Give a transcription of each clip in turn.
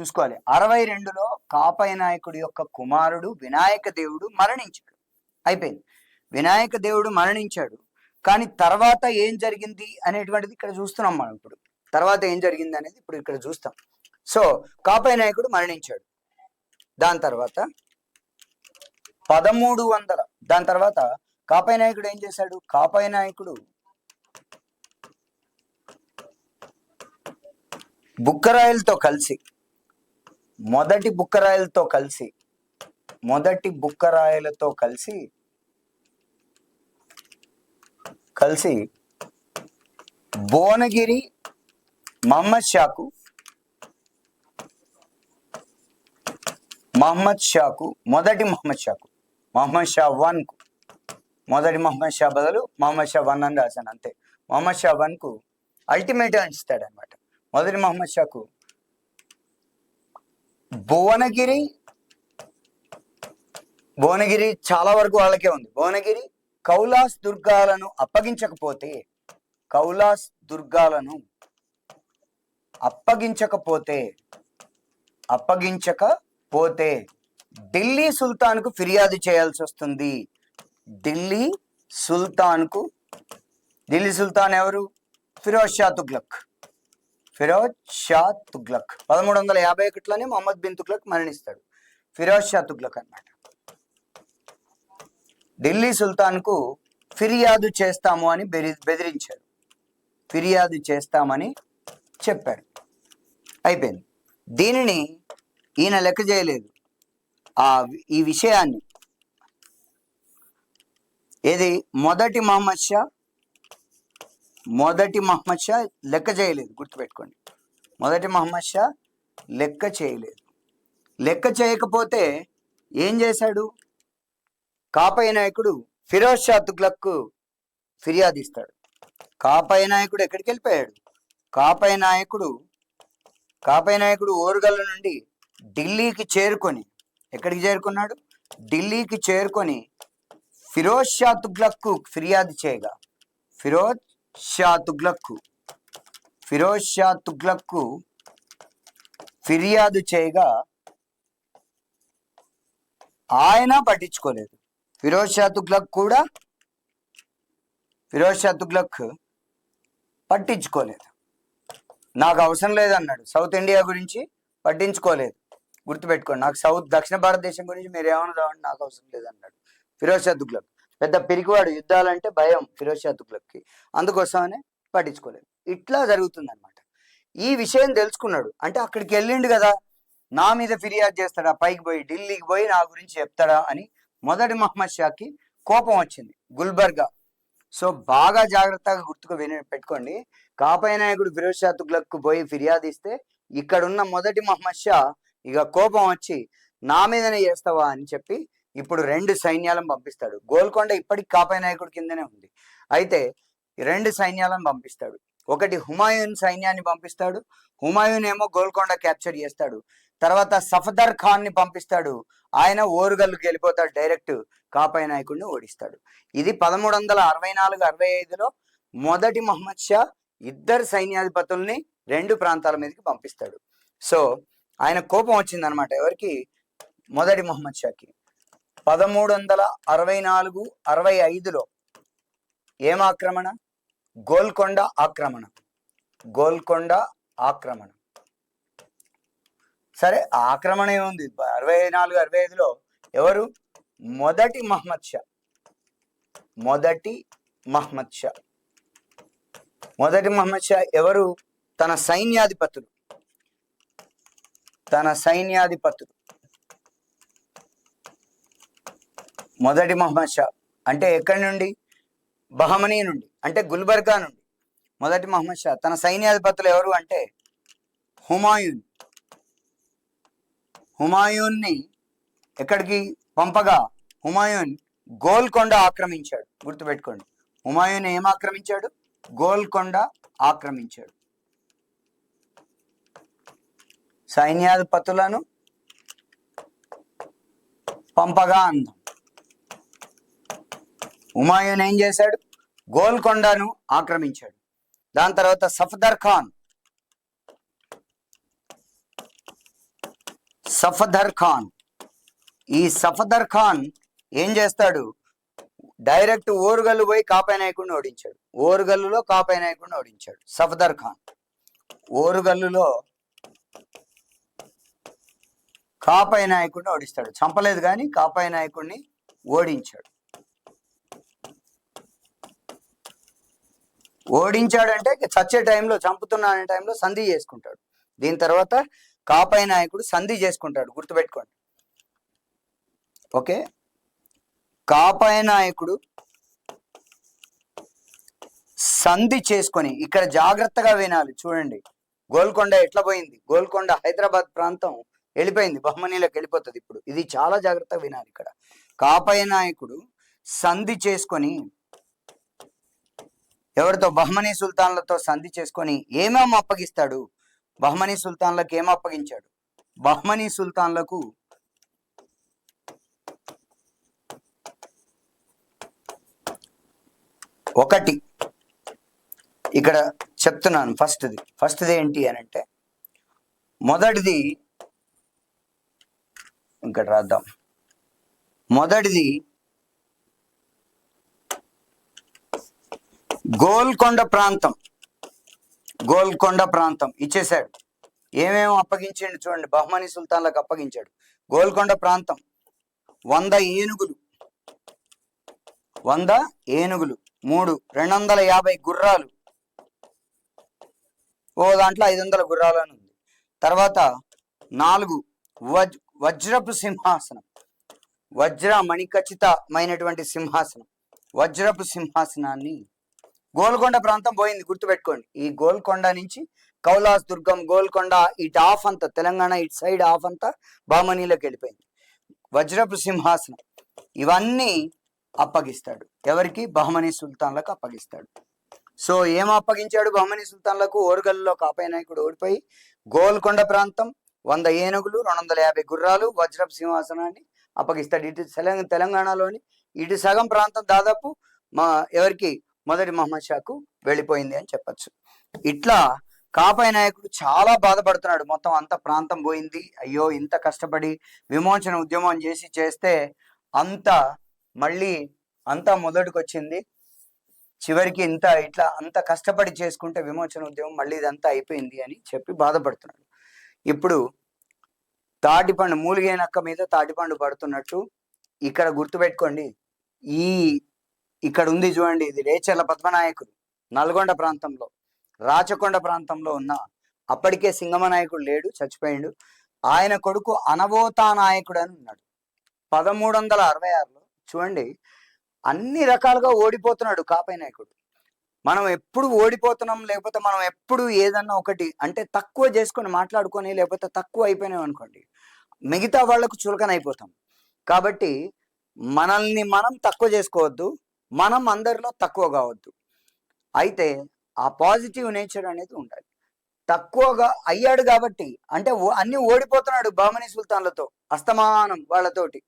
చూసుకోవాలి. అరవై రెండులో కాపయ నాయకుడి యొక్క కుమారుడు వినాయక దేవుడు మరణించాడు. అయిపోయింది. వినాయక దేవుడు మరణించాడు. కానీ తర్వాత ఏం జరిగింది అనేటువంటిది ఇక్కడ చూస్తున్నాం మనం ఇప్పుడు. తర్వాత ఏం జరిగింది అనేది ఇప్పుడు ఇక్కడ చూస్తాం. సో కాపయ నాయకుడు మరణించాడు. దాని తర్వాత పదమూడు వందల దాని తర్వాత కాపయ నాయకుడు ఏం చేశాడు? కాపయ నాయకుడు బుక్కరాయలతో కలిసి మొదటి బుక్కరాయలతో కలిసి మొదటి బుక్కరాయలతో కలిసి కలిసి భువనగిరి మహమ్మద్ షాకు మహమ్మద్ షాకు మొదటి మహమ్మద్ షాకు మహమ్మద్ షా వన్కు మొదటి మహమ్మద్ షా బదులు మహమ్మద్ షా వన్ అని రాశాను అంతే. మహమ్మద్ షా వన్కు కు ఇస్తాడనమాట మొదటి మహమ్మద్ షాకు భువనగిరి భువనగిరి చాలా వరకు వాళ్ళకే ఉంది. భువనగిరి కౌలాస్ దుర్గాలను అప్పగించకపోతే కౌలాస్ దుర్గాలను అప్పగించకపోతే అప్పగించకపోతే ఢిల్లీ సుల్తాన్కు ఫిర్యాదు చేయాల్సి వస్తుంది. ఢిల్లీ సుల్తాన్కు ఢిల్లీ సుల్తాన్ ఎవరు? ఫిరోజ్ షా తుగ్లక్. ఫిరోజ్ షా తుగ్లక్. పదమూడు వందల యాభై ఒకటిలోనే మొహమ్మద్ బిన్ తుగ్లక్ మరణిస్తాడు. ఫిరోజ్ షా తుగ్లక్ అన్నమాట. ఢిల్లీ సుల్తాన్కు ఫిర్యాదు చేస్తాము అని బెరి బెదిరించాడు ఫిర్యాదు చేస్తామని చెప్పాడు అయిపోయింది. దీనిని ఈయన లెక్క చేయలేదు. ఆ ఈ విషయాన్ని. ఏది? మొదటి మహమ్మద్ షా మొదటి మహమ్మద్ షా లెక్క చేయలేదు గుర్తుపెట్టుకోండి. మొదటి మహమ్మద్ షా లెక్క చేయలేదు. లెక్క చేయకపోతే ఏం చేశాడు? కాపయ నాయకుడు ఫిరోజ్ షా తుగ్లక్కు ఫిర్యాదు ఇస్తాడు. కాపయ నాయకుడు ఎక్కడికి వెళ్ళిపోయాడు? కాపయ నాయకుడు కాపయ నాయకుడు ఓరుగల్ల నుండి ఢిల్లీకి చేరుకొని ఎక్కడికి చేరుకున్నాడు? ఢిల్లీకి చేరుకొని ఫిరోజ్ షా తుగ్లక్కు ఫిర్యాదు చేయగా ఫిరోజ్ షా తుగ్లక్కు ఫిరోజ్ షా తుగ్లక్కు ఫిర్యాదు చేయగా ఆయన పట్టించుకోలేదు. ఫిరోజ్ షా తుగ్లక్ కూడా ఫిరోజ్ షా తుగ్లక్ పట్టించుకోలేదు. నాకు అవసరం లేదన్నాడు. సౌత్ ఇండియా గురించి పట్టించుకోలేదు. గుర్తుపెట్టుకోండి నాకు సౌత్ దక్షిణ భారతదేశం గురించి మీరు ఏమన్నా నాకు అవసరం లేదన్నాడు. ఫిరోజ్ షా తుగ్లక్ పెద్ద పిరికివాడు యుద్ధాలంటే భయం ఫిరోజ్ షా తుగ్లక్కి. అందుకోసమనే పట్టించుకోలేదు. ఇట్లా జరుగుతుంది అనమాట ఈ విషయం తెలుసుకున్నాడు. అంటే అక్కడికి వెళ్ళిండు కదా నా మీద ఫిర్యాదు చేస్తాడా పైకి పోయి ఢిల్లీకి పోయి నా గురించి చెప్తాడా అని మొదటి మహమ్మద్ షాకి కోపం వచ్చింది. గుల్బర్గా. సో బాగా జాగ్రత్తగా గుర్తుకు విని పెట్టుకోండి. కాపయనాయకుడు ఫిరోజ్ షా తుగ్లక్కు పోయి ఫిర్యాదు ఇస్తే ఇక్కడున్న మొదటి మహమ్మద్ షా ఇక కోపం వచ్చి నా మీదనే చేస్తావా అని చెప్పి ఇప్పుడు రెండు సైన్యాలను పంపిస్తాడు. గోల్కొండ ఇప్పటికి కాపై నాయకుడి కిందనే ఉంది. అయితే రెండు సైన్యాలను పంపిస్తాడు. ఒకటి హుమాయూన్ సైన్యాన్ని పంపిస్తాడు. హుమాయూన్ ఏమో గోల్కొండ క్యాప్చర్ చేస్తాడు. తర్వాత సఫదర్ ఖాన్ని పంపిస్తాడు. ఆయన ఓరుగల్లుకి వెళ్ళిపోతాడు. డైరెక్ట్ కాపయ నాయకుడిని ఓడిస్తాడు. ఇది పదమూడు వందల అరవై నాలుగు అరవై ఐదులో మొదటి మహమ్మద్ షా ఇద్దరు సైన్యాధిపతుల్ని రెండు ప్రాంతాల మీదకి పంపిస్తాడు. సో ఆయన కోపం వచ్చిందనమాట ఎవరికి? మొదటి మహమ్మద్ షాకి. పదమూడు వందల అరవై నాలుగు అరవై ఐదులో ఏం ఆక్రమణ గోల్కొండ ఆక్రమణ. గోల్కొండ ఆక్రమణ. సరే ఆక్రమణ ఏముంది? అరవై నాలుగు అరవై ఐదులో ఎవరు? మొదటి మహమ్మద్ షా. మొదటి మహమ్మద్ షా. మొదటి మహమ్మద్ షా ఎవరు? తన సైన్యాధిపతులు. తన సైన్యాధిపతులు. మొదటి మహమ్మద్ షా. అంటే ఎక్కడి నుండి? బహమనీ నుండి. అంటే గుల్బర్గా నుండి. మొదటి మహమ్మద్ షా. తన సైన్యాధిపతులు ఎవరు అంటే హుమాయూన్. హుమాయూన్ని ఎక్కడికి పంపగా? హుమాయూన్ గోల్కొండ ఆక్రమించాడు. గుర్తుపెట్టుకోండి. హుమాయూన్ ఏం ఆక్రమించాడు? గోల్కొండ ఆక్రమించాడు. సైన్యాధిపతులను పంపగా అందం. హుమాయూన్ ఏం చేశాడు? గోల్కొండను ఆక్రమించాడు. దాని తర్వాత సఫదర్ ఖాన్. సఫదర్ ఖాన్. ఈ సఫదర్ ఖాన్ ఏం చేస్తాడు? డైరెక్ట్ ఓరుగల్లు పోయి కాపాయి నాయకుడిని ఓడించాడు. ఓరుగల్లులో కాపాయి నాయకుడిని ఓడించాడు సఫదర్ ఖాన్. ఓరుగల్లులో కాపాయి నాయకుడిని ఓడిస్తాడు. చంపలేదు కానీ కాపాయి నాయకుడిని ఓడించాడు. ఓడించాడంటే చచ్చే టైంలో చంపుతున్నా అనే టైంలో సంధి చేసుకుంటాడు. దీని తర్వాత కాపాయి నాయకుడు సంధి చేసుకుంటాడు గుర్తుపెట్టుకోండి. ఓకే? కాపాయ నాయకుడు సంధి చేసుకొని ఇక్కడ జాగ్రత్తగా వినాలి చూడండి. గోల్కొండ ఎట్లా పోయింది? గోల్కొండ హైదరాబాద్ ప్రాంతం వెళ్ళిపోయింది బహ్మనీలకు వెళ్ళిపోతుంది ఇప్పుడు. ఇది చాలా జాగ్రత్తగా వినాలి ఇక్కడ. కాపాయ నాయకుడు సంధి చేసుకొని ఎవరితో? బహ్మనీ సుల్తాన్లతో సంధి చేసుకొని ఏమేమి అప్పగిస్తాడు? బహ్మనీ సుల్తాన్లకు ఏం అప్పగించాడు? బహ్మనీ సుల్తాన్లకు ఒకటి. ఇక్కడ చెప్తున్నాను ఫస్ట్ది. ఫస్ట్ది ఏంటి అని అంటే మొదటిది ఇక్కడ రాద్దాం. మొదటిది గోల్కొండ ప్రాంతం. గోల్కొండ ప్రాంతం. ఇచ్చేశాడు. ఏమేమి అప్పగించాడు చూడండి. బహ్మని సుల్తాన్లకు అప్పగించాడు. గోల్కొండ ప్రాంతం. వంద ఏనుగులు. వంద ఏనుగులు. మూడు రెండు వందల యాభై గుర్రాలు. ఓ దాంట్లో ఐదు వందల గుర్రాలు అని ఉంది. తర్వాత నాలుగు వజ్ వజ్రపు సింహాసనం. వజ్ర మణిఖచ్చితమైనటువంటి సింహాసనం. వజ్రపు సింహాసనాన్ని గోల్కొండ ప్రాంతం పోయింది గుర్తుపెట్టుకోండి. ఈ గోల్కొండ నుంచి కౌలాస్ దుర్గం గోల్కొండ ఇటు ఆఫ్ అంతా తెలంగాణ ఇటు సైడ్ ఆఫ్ అంతా బామనీలోకి వెళ్ళిపోయింది. వజ్రపు సింహాసనం ఇవన్నీ అప్పగిస్తాడు. ఎవరికి? బహమనీ సుల్తాన్లకు అప్పగిస్తాడు. సో ఏం అప్పగించాడు బహమనీ సుల్తాన్లకు? ఓరుగల్లో కాపాయ నాయకుడు ఓడిపోయి గోల్కొండ ప్రాంతం వంద ఏనుగులు రెండు వందల యాభై గుర్రాలు వజ్రపు సింహాసనాన్ని అప్పగిస్తాడు. ఇటు తెలంగాణలోని ఇటు సగం ప్రాంతం దాదాపు మా ఎవరికి? మొదటి మహమ్మద్ షాకు వెళ్ళిపోయింది అని చెప్పొచ్చు. ఇట్లా కాపాయ నాయకుడు చాలా బాధపడుతున్నాడు. మొత్తం అంత ప్రాంతం పోయింది. అయ్యో ఇంత కష్టపడి విమోచన ఉద్యమం చేసి చేస్తే అంత మళ్ళీ అంతా మొదటికి వచ్చింది చివరికి ఇంత ఇట్లా అంత కష్టపడి చేసుకుంటే విమోచన ఉద్యమం మళ్ళీ ఇదంతా అయిపోయింది అని చెప్పి బాధపడుతున్నాడు. ఇప్పుడు తాటిపండు మూలిగైనక్క మీద తాటిపండు పడుతున్నట్టు ఇక్కడ గుర్తుపెట్టుకోండి. ఈ ఇక్కడ ఉంది చూడండి ఇది రేచర్ల పద్మనాయకుడు. నల్గొండ ప్రాంతంలో రాచకొండ ప్రాంతంలో ఉన్న అప్పటికే సింగమ నాయకుడు లేడు చచ్చిపోయాడు. ఆయన కొడుకు అనవోతా నాయకుడు అని ఉన్నాడు. పదమూడు వందల అరవై ఆరులో చూడండి అన్ని రకాలుగా ఓడిపోతున్నాడు కాపై నాయకుడు. మనం ఎప్పుడు ఓడిపోతున్నాం లేకపోతే మనం ఎప్పుడు ఏదన్నా ఒకటి అంటే తక్కువ చేసుకొని మాట్లాడుకొని లేకపోతే తక్కువ అయిపోయినాం అనుకోండి మిగతా వాళ్ళకు చులకన అయిపోతాం కాబట్టి మనల్ని మనం తక్కువ చేసుకోవద్దు మనం అందరిలో తక్కువ కావద్దు. అయితే ఆ పాజిటివ్ నేచర్ అనేది ఉండాలి. తక్కువగా అయ్యాడు కాబట్టి అంటే అన్ని ఓడిపోతున్నాడు బామని సుల్తాన్లతో అస్తమానం వాళ్ళతోటి.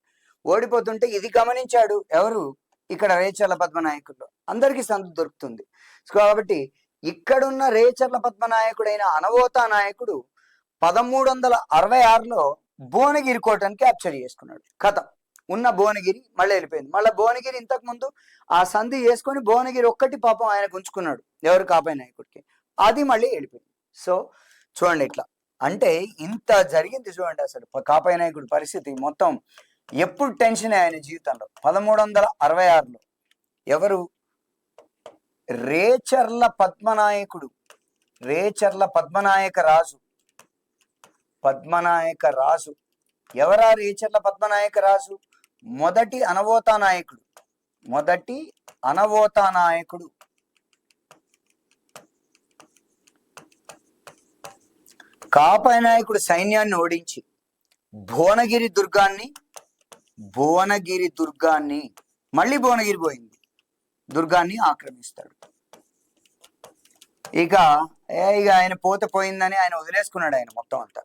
ఓడిపోతుంటే ఇది గమనించాడు ఎవరు? ఇక్కడ రేచర్ల పద్మనాయకుల్లో అందరికీ సంత దొరుకుతుంది. కాబట్టి ఇక్కడున్న రేచర్ల పద్మనాయకుడైన అనవోతా నాయకుడు పదమూడు వందల అరవై ఆరులో భువనగిరి కోటను క్యాప్చర్ చేసుకున్నాడు. కథ. ఉన్న భువనగిరి మళ్ళీ వెళ్ళిపోయింది. మళ్ళీ భువనగిరి ఇంతకు ముందు ఆ సంధి చేసుకొని భువనగిరి ఒక్కటి పాపం ఆయనకు ఉంచుకున్నాడు ఎవరు కాపాయి నాయకుడికి. అది మళ్ళీ వెళ్ళిపోయింది. సో చూడండి ఇట్లా. అంటే ఇంత జరిగింది చూడండి అసలు. కాపాయి నాయకుడి పరిస్థితి మొత్తం ఎప్పుడు టెన్షన్ ఆయన జీవితంలో. పదమూడు వందల అరవై ఆరులో ఎవరు? రేచర్ల పద్మనాయకుడు. రేచర్ల పద్మనాయక రాజు. పద్మనాయక రాజు. ఎవరా రేచర్ల పద్మనాయక రాజు? మొదటి అనవోతా నాయకుడు. మొదటి అనవోతా నాయకుడు. కాపాయ నాయకుడు సైన్యాన్ని ఓడించి భువనగిరి దుర్గాన్ని భువనగిరి దుర్గాన్ని మళ్ళీ భువనగిరి పోయింది. దుర్గాన్ని ఆక్రమిస్తాడు. ఇక ఇక ఆయన పోత పోయిందని ఆయన వదిలేసుకున్నాడు ఆయన మొత్తం అంతా.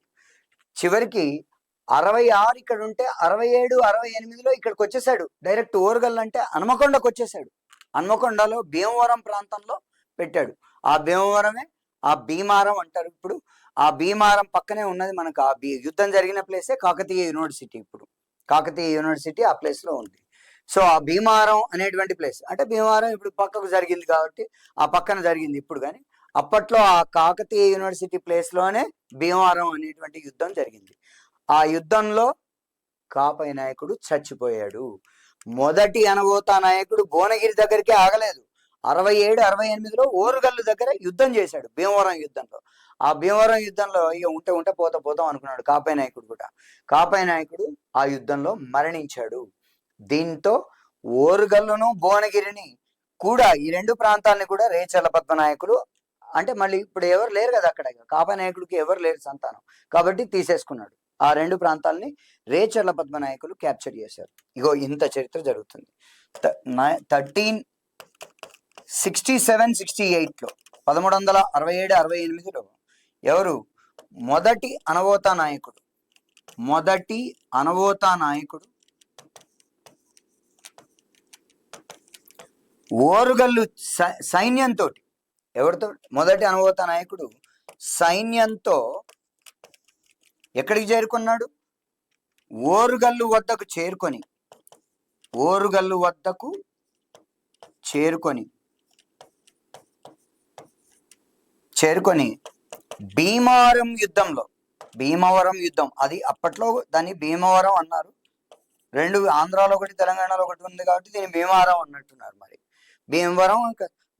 చివరికి అరవై ఆరు ఇక్కడ ఉంటే అరవై ఏడు అరవై ఎనిమిదిలో ఇక్కడికి వచ్చేసాడు డైరెక్ట్ ఓరగల్ అంటే హనుమకొండకు వచ్చేసాడు హనుమకొండలో భీమవరం ప్రాంతంలో పెట్టాడు. ఆ భీమవరమే ఆ భీమారం అంటారు ఇప్పుడు. ఆ భీమారం పక్కనే ఉన్నది మనకు ఆ బీ యుద్ధం జరిగిన ప్లేసే కాకతీయ యూనివర్సిటీ ఇప్పుడు. కాకతీయ యూనివర్సిటీ ఆ ప్లేస్లో ఉంది. సో ఆ భీమారం అనేటువంటి ప్లేస్ అంటే భీమారం ఇప్పుడు పక్కకు జరిగింది కాబట్టి ఆ పక్కన జరిగింది ఇప్పుడు కానీ అప్పట్లో ఆ కాకతీయ యూనివర్సిటీ ప్లేస్లోనే లోనే భీమవరం అనేటువంటి యుద్ధం జరిగింది. ఆ యుద్ధంలో కాపై నాయకుడు చచ్చిపోయాడు. మొదటి అనబోతా నాయకుడు భువనగిరి దగ్గరికి ఆగలేదు. అరవై ఏడు అరవై ఎనిమిదిలో ఓరుగల్లు దగ్గర యుద్ధం చేశాడు భీమవరం యుద్ధంలో. ఆ భీమవరం యుద్ధంలో ఇక ఉంటే ఉంటే పోతా పోతాం అనుకున్నాడు కాపై నాయకుడు కూడా. కాపై నాయకుడు ఆ యుద్ధంలో మరణించాడు. దీంతో ఓరుగల్లును భువనగిరిని కూడా ఈ రెండు ప్రాంతాలని కూడా రేచల్ల నాయకుడు అంటే మళ్ళీ ఇప్పుడు ఎవరు లేరు కదా అక్కడ. ఇక కాపై నాయకుడికి ఎవరు లేరు సంతానం. కాబట్టి తీసేసుకున్నాడు. ఆ రెండు ప్రాంతాలని రేచర్ల పద్మనాయకులు క్యాప్చర్ చేశారు. ఇగో ఇంత చరిత్ర జరుగుతుంది. థర్టీన్ సిక్స్టీ సెవెన్ సిక్స్టీ ఎయిట్లో పదమూడు వందల అరవై ఏడు అరవై ఎనిమిదిలో ఎవరు? మొదటి అనవోతా నాయకుడు. మొదటి అనవోతా నాయకుడు. ఓరుగల్లు సై- సైన్యంతో ఎవరితో? మొదటి అనుభవత నాయకుడు సైన్యంతో ఎక్కడికి చేరుకున్నాడు? ఓరుగల్లు వద్దకు చేరుకొని. ఓరుగల్లు వద్దకు చేరుకొని. చేరుకొని భీమవరం యుద్ధంలో. భీమవరం యుద్ధం. అది అప్పట్లో దాన్ని భీమవరం అన్నారు. రెండు ఆంధ్రాలో ఒకటి తెలంగాణలో ఒకటి ఉంది కాబట్టి దీన్ని భీమవరం అన్నట్టున్నారు మరి. భీమవరం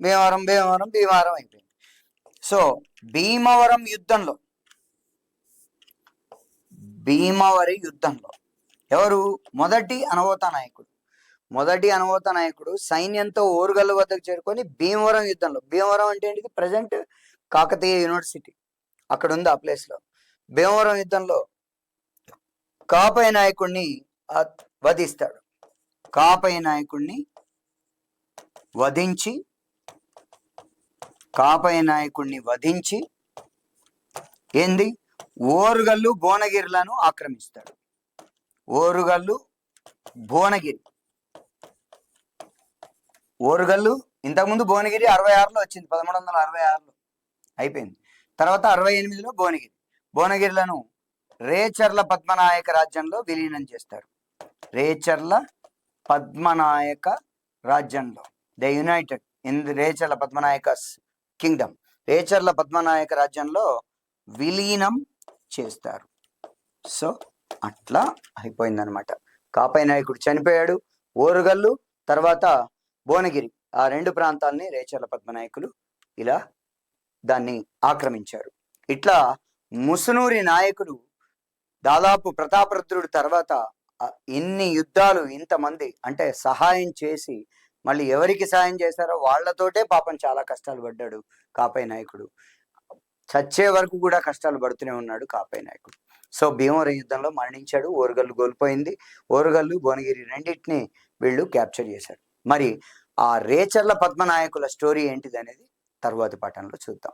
భీమవరం భీమవరం భీమవరం అయిపోయింది. సో భీమవరం యుద్ధంలో భీమవరి యుద్ధంలో. ఎవరు? మొదటి అనవోత నాయకుడు. మొదటి అనవోత నాయకుడు సైన్యంతో ఓరుగల్లు వద్దకు చేరుకొని భీమవరం యుద్ధంలో. భీమవరం అంటే ఏంటిది? Present Kakatiya university. అక్కడ ఉంది ఆ ప్లేస్లో. భీమవరం యుద్ధంలో కాపై నాయకుడిని వధిస్తాడు. కాపై నాయకుడిని వధించి కాపై నాయకుడిని వధించి ఏంది? ఓరుగల్లు భువనగిరిలను ఆక్రమిస్తాడు. ఓరుగల్లు భువనగిరి. ఓరుగల్లు ఇంతకుముందు భువనగిరి అరవై ఆరులో వచ్చింది పదమూడు వందల అరవై ఆరులో అయిపోయింది. తర్వాత అరవై ఎనిమిదిలో భువనగిరి. భువనగిరిలను రేచర్ల పద్మనాయక రాజ్యంలో విలీనం చేస్తారు. రేచర్ల పద్మనాయక రాజ్యంలో the united in Recherla Padmanayaka kingdom. Recherla Padmanayaka రాజ్యంలో విలీనం చేస్తారు. సో అట్లా అయిపోయిందనమాట కాపై నాయకుడు చనిపోయాడు. ఓరుగల్లు తర్వాత భువనగిరి ఆ రెండు ప్రాంతాలని రేచర్ల పద్మనాయకులు ఇలా దాన్ని ఆక్రమించారు. ఇట్లా ముసునూరి నాయకుడు దాదాపు ప్రతాపరుద్రుడి తర్వాత ఎన్ని ఇన్ని యుద్ధాలు ఇంతమంది అంటే సహాయం చేసి మళ్ళీ ఎవరికి సహాయం చేశారో వాళ్ళతోటే పాపం చాలా కష్టాలు పడ్డాడు కాపై నాయకుడు. చచ్చే వరకు కూడా కష్టాలు పడుతూనే ఉన్నాడు కాపై నాయకుడు. సో భీమవరం యుద్ధంలో మరణించాడు ఓరుగల్లు కోల్పోయింది. ఓరుగల్లు భువనగిరి రెండింటిని వీళ్ళు క్యాప్చర్ చేశారు. మరి ఆ రేచర్ల పద్మనాయకుల స్టోరీ ఏంటిది అనేది తరువాతి పాఠంలో చూద్దాం.